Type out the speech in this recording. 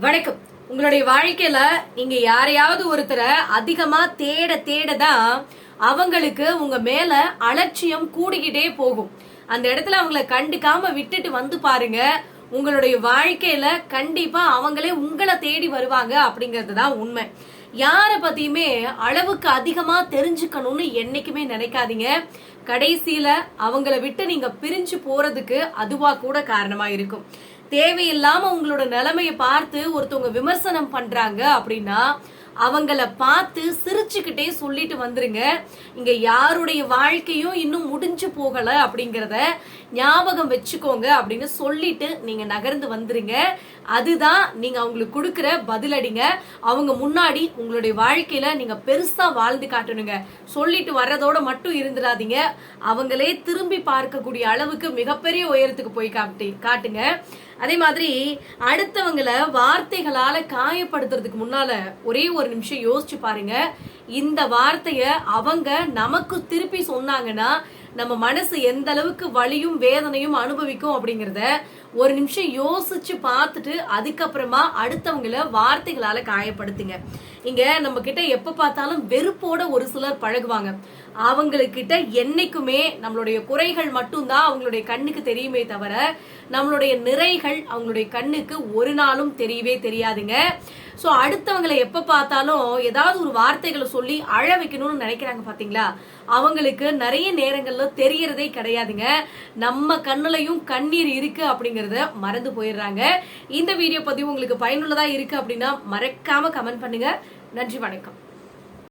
வணக்கம். உங்களுடைய வாழ்க்கையில நீங்க யாரையாவது ஒருத்தரை அதிகமா தேட தேட தான் அவங்களுக்கு உங்க மேல அலட்சியம் கூடிக்கிட்டே போகும். அந்த இடத்துல அவங்கள கண்டுக்காம விட்டுட்டு வந்து பாருங்க. உங்களுடைய வாழ்க்கையில கண்டிப்பா அவங்களே உங்களை தேடி வருவாங்க அப்படிங்கிறது தான் உண்மை. யாரை பத்தியுமே அளவுக்கு அதிகமா தெரிஞ்சுக்கணும்னு என்னைக்குமே நினைக்காதீங்க. கடைசியில அவங்கள விட்டு நீங்க பிரிஞ்சு போறதுக்கு அதுவா கூட காரணமா இருக்கும். தேவையில்லாம உங்களோட நிலைமையை பார்த்து ஒருத்தவங்க விமர்சனம் பண்றாங்க அப்படின்னா அவங்கள பார்த்து சிரிச்சுக்கிட்டே சொல்லிட்டு வந்துருங்க. இங்க யாருடைய வாழ்க்கையும் இன்னும் முடிஞ்சு போகல அப்படிங்கறத ஞாபகம் வச்சுக்கோங்க அப்படின்னு சொல்லிட்டு நீங்க நகர்ந்து வந்துருங்க. அதுதான் நீங்க அவங்களுக்கு கொடுக்குற பதிலடிங்க. அவங்க முன்னாடி உங்களுடைய வாழ்க்கையில நீங்க பெருசா வாழ்ந்து காட்டணுங்க. சொல்லிட்டு வர்றதோட மட்டும் இருந்துடாதீங்க. அவங்களே திரும்பி பார்க்கக்கூடிய அளவுக்கு மிகப்பெரிய உயரத்துக்கு போய் காட்டி காட்டுங்க. அதே மாதிரி அடுத்தவங்களை வார்த்தைகளால காயப்படுத்துறதுக்கு முன்னால ஒரே ஒரு நிமிஷம் யோசிச்சு பாருங்க. இந்த வார்த்தைய அவங்க நமக்கு திருப்பி சொன்னாங்கன்னா நம்ம மனசு எந்த அளவுக்கு வலியும் வேதனையும் அனுபவிக்கும் அப்படிங்கறத ஒரு நிமிஷம் யோசிச்சு பார்த்துட்டு அதுக்கப்புறமா அடுத்தவங்கள வார்த்தைகளால காயப்படுத்துங்க. இங்க நம்ம கிட்ட எப்ப பார்த்தாலும் வெறுப்போட ஒரு சிலர் பழகுவாங்க. அவங்களுக்கிட்ட என்னைக்குமே நம்மளுடைய குறைகள் மட்டும்தான் அவங்களுடைய கண்ணுக்கு தெரியுமே தவிர நம்மளுடைய நிறைகள் அவங்களுடைய கண்ணுக்கு ஒரு நாளும் தெரியவே தெரியாதுங்க. ஸோ அடுத்தவங்களை எப்ப பார்த்தாலும் ஏதாவது ஒரு வார்த்தைகளை சொல்லி அழ வைக்கணும்னு நினைக்கிறாங்க பாத்தீங்களா? அவங்களுக்கு நிறைய நேரங்கள்ல தெரியறதே கிடையாதுங்க. நம்ம கண்ணுலயும் கண்ணீர் இருக்கு அப்படிங்கிறத மறந்து போயிடுறாங்க. இந்த வீடியோ பதிவு உங்களுக்கு பயனுள்ளதா இருக்கு அப்படின்னா மறக்காம கமெண்ட் பண்ணுங்க. நன்றி வணக்கம்.